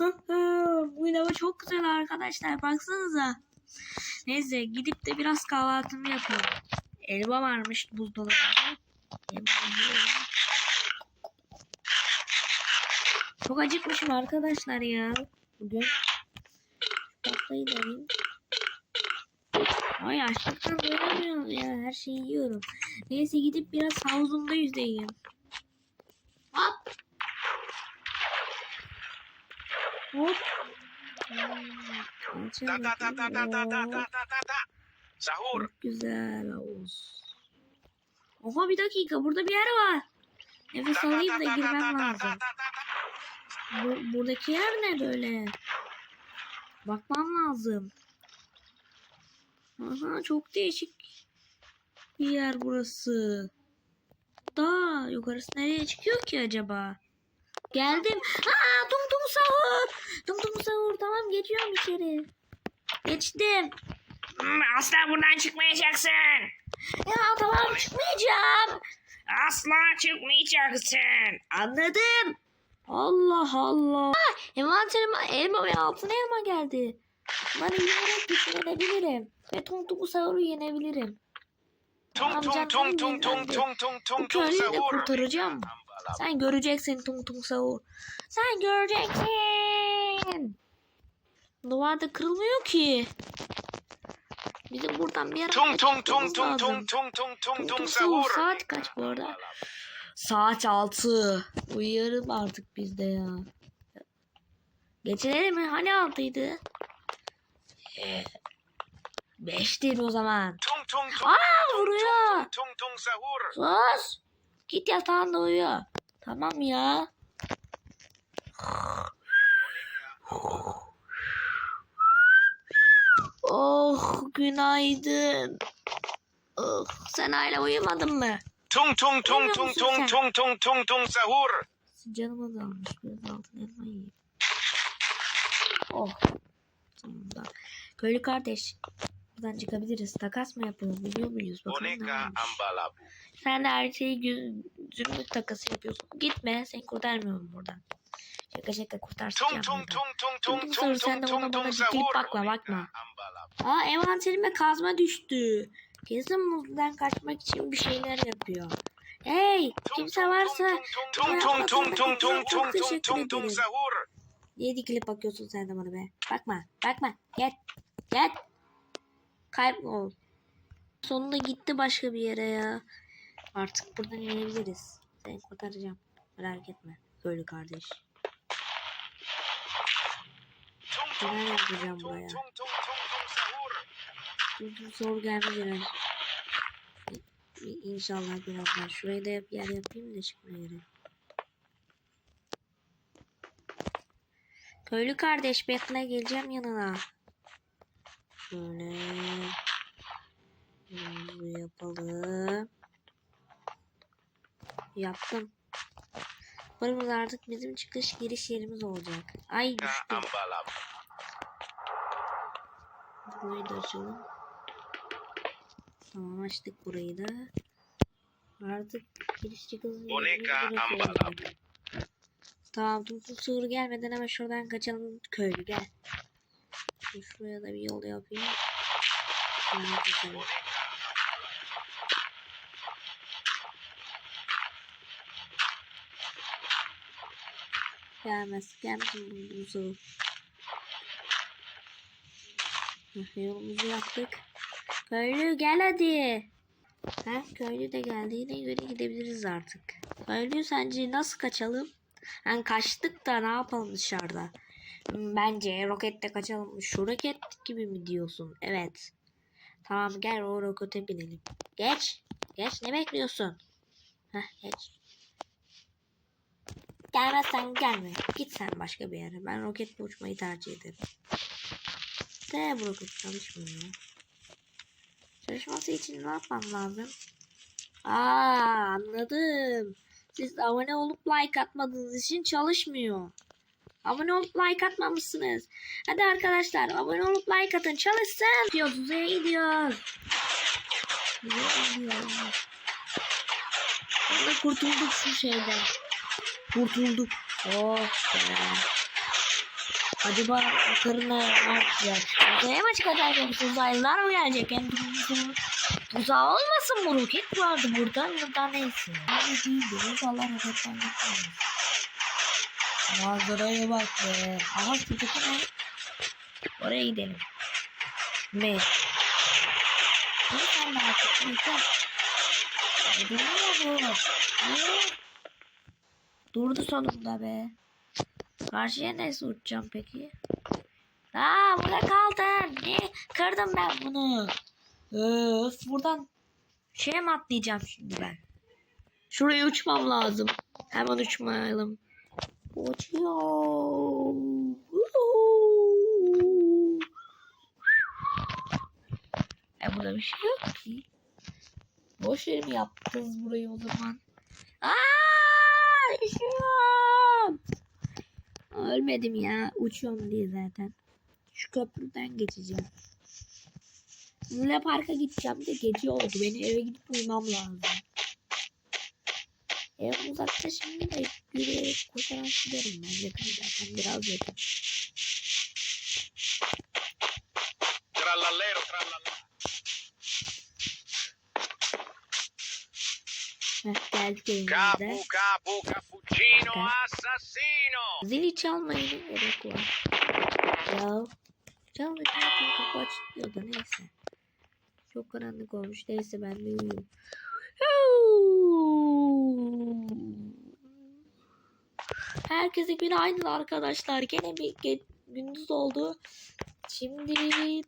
Bu hava çok güzel arkadaşlar. Baksanıza. Neyse gidip de biraz kahvaltımı yapayım. Elma varmış buzdolabında. Çok acıkmışım arkadaşlar ya. Bugün. Tatlıyı da yiyeyim. Ay açlıktan doyamıyorum ya. Her şeyi yiyorum. Neyse gidip biraz havuzumda yüzeyim. Hop. Hop. Hmm, ta ta ta ta ta ta ta ta ta ta. Sahur. Çok güzel havuz. Oha bir dakika burada bir yer var. Nefes alayım da girmem lazım. Bu, buradaki yer ne böyle? Bakmam lazım. Aha çok değişik bir yer burası. Da yukarısı nereye çıkıyor ki acaba? Geldim. Aa tum tum sahur. Tum tum sahur tamam geçiyorum içeri. Geçtim. Hmm, Asla buradan çıkmayacaksın. Ya tamam çıkmayacağım. Asla çıkmayacaksın. Anladım. Allah Allah. Ah, envanterime elma ve altın elma geldi. Bunları yiyerek düşünebilirim. Ve tung tungu sahuru yenebilirim. Tung tung tung tung tung tung tung tung tung sahur. kurtaracağım. Sen göreceksin tung tung sahur. Sen göreceksin. Duvar da kırılmıyor ki. Bizim buradan bir yere Tung tung tung tung tung tung tung tung Tung sahur. Saat kaç bu arada? Saat 6. Uyuyalım artık biz de ya. Geceleri mi? Hani 6'ydı? Ee, 5 değil o zaman. Tung tung tung Aa vuruyor. tung tung tung sahur. Sus. Git yatağında uyu. Tamam ya. Oh günaydın. Oh, sen hala uyumadın mı? Tung tung tung tung tung tung tung tung tung sahur. Canım azalmış. Biraz altın elma yiyeyim. Oh. Sonunda. Köylü kardeş. Buradan çıkabiliriz. Takas mı yapalım biliyor muyuz? Bakalım. Sen de her şeyi zümrüt takası yapıyorsun. Gitme. Seni kurtarmıyorum buradan. Şaka şaka kurtarsın. Tung tung tung tung Tung tung tung tung sen de tung ona tung bana tung dikilip bakma, bakma. Aa envanterime kazma düştü. Kesin muzdan kaçmak için bir şeyler yapıyor. Hey kimse varsa Tung tung tung tung tung tung tung tung tung sahur. niye dikilip bakıyorsun sen de bana be? Bakma bakma gel gel. Kaybol. Sonunda gitti başka bir yere ya. Artık buradan inebiliriz. Seni kurtaracağım. Merak etme. Köylü kardeş. Neler yapacağım buraya? zor gelmez herhalde. İnşallah birazdan. Şurayı da yer yapayım da çıkma yeri. Köylü kardeş bekle geleceğim yanına. Şöyle. Yapalım. Yaptım. Burası artık bizim çıkış giriş yerimiz olacak. Ay düştüm. Burayı da açalım. Tamam açtık burayı da. Artık giriş çıkış yerimiz olacak. Tamam Tumtum Sığır gelmeden hemen şuradan kaçalım köylü gel. Şuraya da bir yol yapayım. Sonra kaçalım. Gelmez. Sığır. Heh, Yolumuzu yaptık. Köylü gel hadi. Ha, köylü de geldiğine göre gidebiliriz artık. Köylü sence nasıl kaçalım? Yani kaçtık da ne yapalım dışarıda? Hmm, Bence rokette kaçalım. Şu roket gibi mi diyorsun? Evet. Tamam gel o rokete binelim. Geç. Geç ne bekliyorsun? Heh geç. Gelmezsen gelme. Git sen başka bir yere. Ben roketle uçmayı tercih ederim. De bu roket çalışmıyor. Çalışması için ne yapmam lazım? Aa anladım. Siz abone olup like atmadığınız için çalışmıyor. Abone olup like atmamışsınız. Hadi arkadaşlar abone olup like atın çalışsın. Gidiyoruz uzaya gidiyoruz. Sonra kurtulduk şu şeyden. Kurtulduk. Oh be. Acaba yukarına ne yapacak? Uzaya mı çıkacak yoksa uzaylılar mı gelecek? Hem bizim uzağı olmasın bu roket vardı burada. Burada neyse. Öyle değildi. İnşallah roketten gitmeyiz. Manzaraya bak be. Aha şuradaki ne? Oraya gidelim. Ne? Ne sen de artık? Yeter. Durmuyor bu. Niye? Durdu sonunda be. Karşıya nasıl uçacağım peki? Aa burada kaldın. Ne? Kırdım ben bunu. Öf buradan şeye mi atlayacağım şimdi ben? Şuraya uçmam lazım. Hemen uçmayalım. Uçuyor. E burada bir şey yok ki. Boş yere mi yaptınız burayı o zaman? Aa, düşüyorum. Ölmedim ya. Uçuyorum diye zaten. Şu köprüden geçeceğim. Luna Park'a gideceğim de gece oldu. Beni eve gidip uyumam lazım. Ev uzakta şimdi de yürüyerek koşarak giderim ben. Yakın zaten biraz yakın. Trallallero, trallallero. Heh, geldik evimize. Capu, capu, cappuccino, assassino. Zili çalmaya ne gerek var? Ya. Çaldı zaten kapı açılıyor da neyse. Çok karanlık olmuş. Neyse ben de uyuyayım. Herkese günaydın arkadaşlar. Gene bir gündüz oldu. Şimdi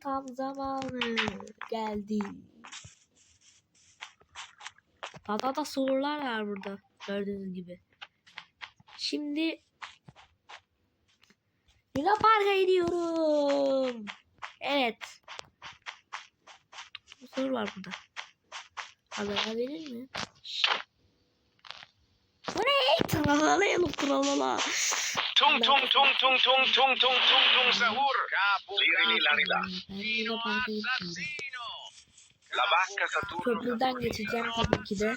tam zamanı geldi. Daha da sorular var burada. Gördüğünüz gibi. Şimdi Luna Park'a gidiyorum. Evet. Soru var burada. Alınabilir mi? Şşt. Bu ne? Tralalayalım tralala. Tung, tung, tung, tung, tung, tung, tung, tung, tung, sahur. Gitmiyorum. assassino. La vacca Saturno. Köprüden geçeceğim tabii ki de.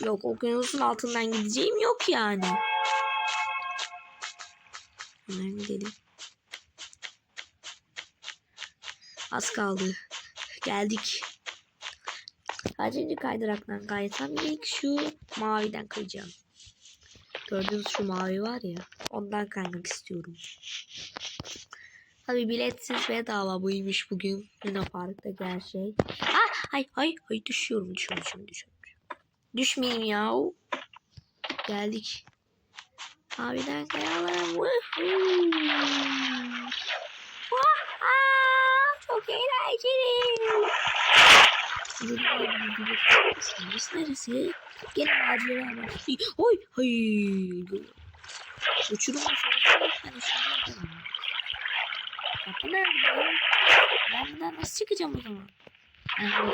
Yok okyanusun altından gideceğim yok yani. Hemen gidelim. Az kaldı. Geldik. Kaçıncı kaydıraktan kaysam ilk şu maviden kayacağım. Gördüğünüz şu mavi var ya. Ondan kaymak istiyorum. Tabi biletsiz bedava buymuş bugün. Luna Park'taki her şey. Ah, ay ay ay düşüyorum düşüyorum düşüyorum. düşüyorum. Düşmeyeyim ya. Geldik. Abiden aa, Çok eğlenceli. Neresi neresi? Gene macera başlıyor. Oy hay. Uçurum hani şunlardan. Kapı nerede? Ben buradan nasıl çıkacağım o zaman? Yani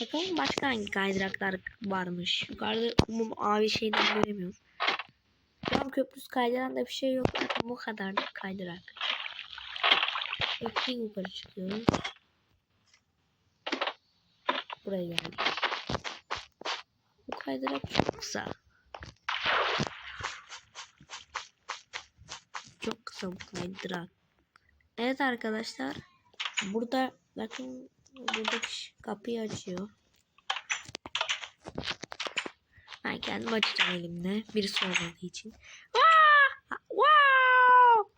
Bakalım başka hangi kaydıraklar varmış. Yukarıda umum mavi şeyden göremiyorum. Köprüsü kaydıran da bir şey yok. Bakın bu kadar da kaydırak. Peki yukarı çıkıyoruz. Buraya geldik. Bu kaydırak çok kısa. Çok kısa bu kaydırak. Evet arkadaşlar. Burada bakın burada kapıyı açıyor. Ben kendim açacağım elimle. Birisi olmadığı için. Wow! Wow!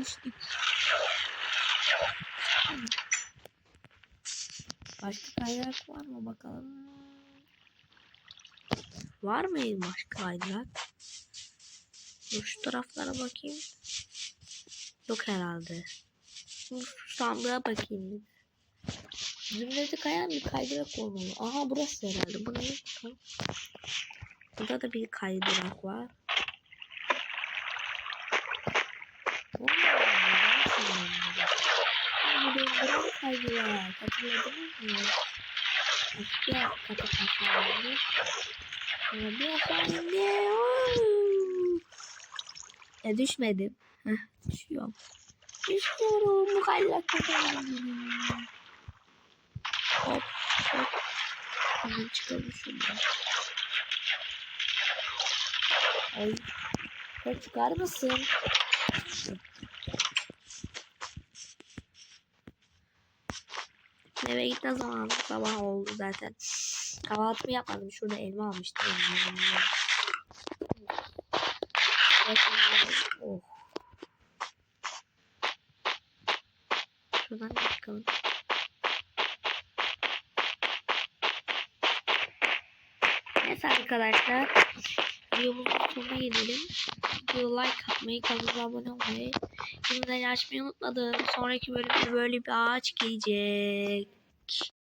Düştük? Başka kaydırak var mı bakalım? Var mı başka kaydırak? Dur şu taraflara bakayım. Yok herhalde. Şimdi sandığa bakayım. Zümrüt'ü kayan bir kaydırak olmalı. Aha burası herhalde. Bu ne? Burada da bir kaydırak var. Kaydırak kaydırak. Hatırladınız mı? Eski kata kaçardı. Ya düşmedim. Heh, düşüyorum. Düşüyorum. Mukallak kafam. Hop hop. Hemen çıkalım şuradan. Ay. Ya çıkar mısın? Eve gitme zamanı sabah oldu zaten. Kahvaltımı yapmadım. Şurada elma almıştım. Oh. Şuradan çıkalım. Neyse arkadaşlar. Videomuzun sonuna gelelim. Video like atmayı, kanala abone olmayı, bildirimleri açmayı unutmadım. Sonraki bölümde böyle bir ağaç gelecek.